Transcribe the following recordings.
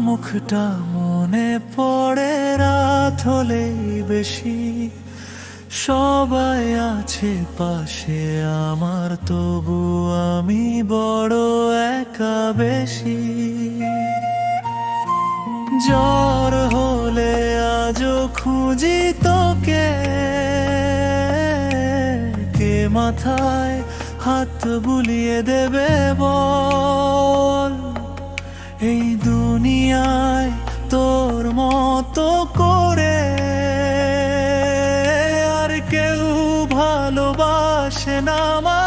মুখটা মনে পড়ে রাত হলেই বেশি। সবাই আছে পাশে আমার, তবু আমি বড় একা বেশি। জ্বর হলে আজও খুঁজি তোকে। কে মাথায় হাত বুলিয়ে দেবে বল? এই দুনিয়ায় তোর মতো করে আর কেউ ভালোবাসে না মা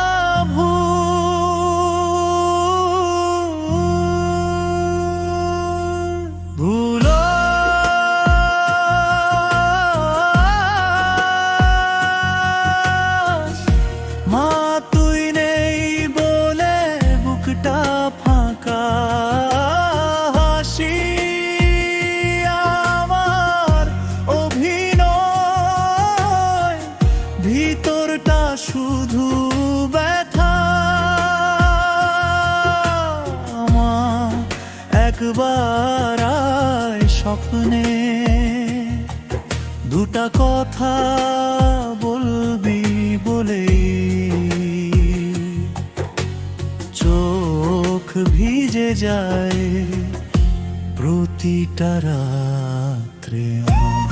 মা, তুই নেই বলে বুকটা ভিতরটা শুধু ব্যথা আমার একবার স্বপ্নে দুটা কথা বলবি বলে চোখ ভিজে যায় প্রতিটা রাত্রে আমার।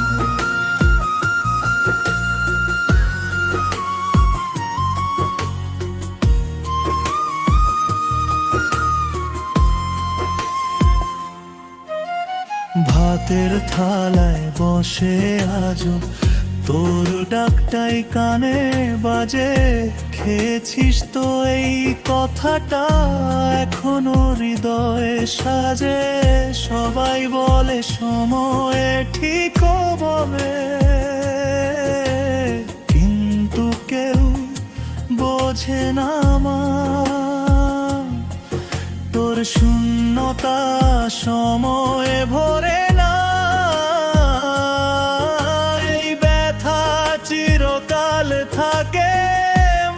ভাতের থালায় বসে আজো তোর ডাকটাই কানে বাজে। খেয়েছিস তো এই কথাটা এখনও হৃদয়ে সাজে। সবাই বলে সময়ে ঠিক বলে। কিন্তু কেউ বোঝে না মা তোর শূন্যতা সময়ে ভরে থাকে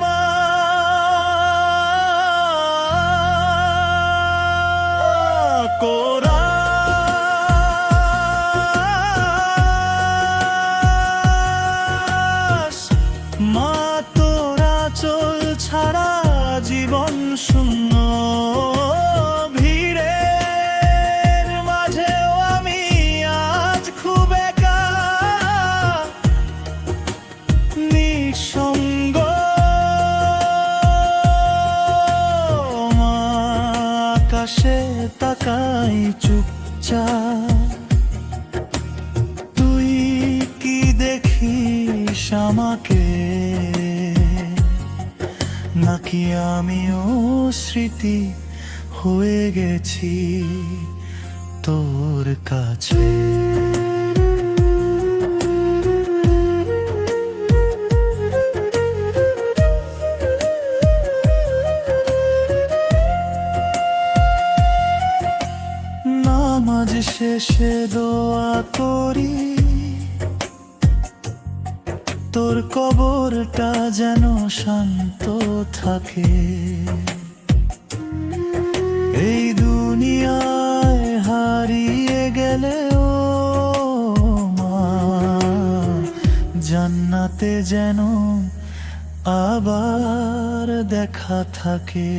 মা। কোরা মা তোরা চল ছাড়া জীবন শূন্য আকাশে তাকাই চুপচাপ। তুই কি দেখিস আমাকে? নাকি আমিও স্মৃতি হয়ে গেছি তোর কাছে? নামাজ শেষে দোয়া করি। তোর কবরটা যেন শান্ত থাকে। এই দুনিয়ায় হারিয়ে গেলেও মা, জান্নাতে যেন আবার দেখা থাকে।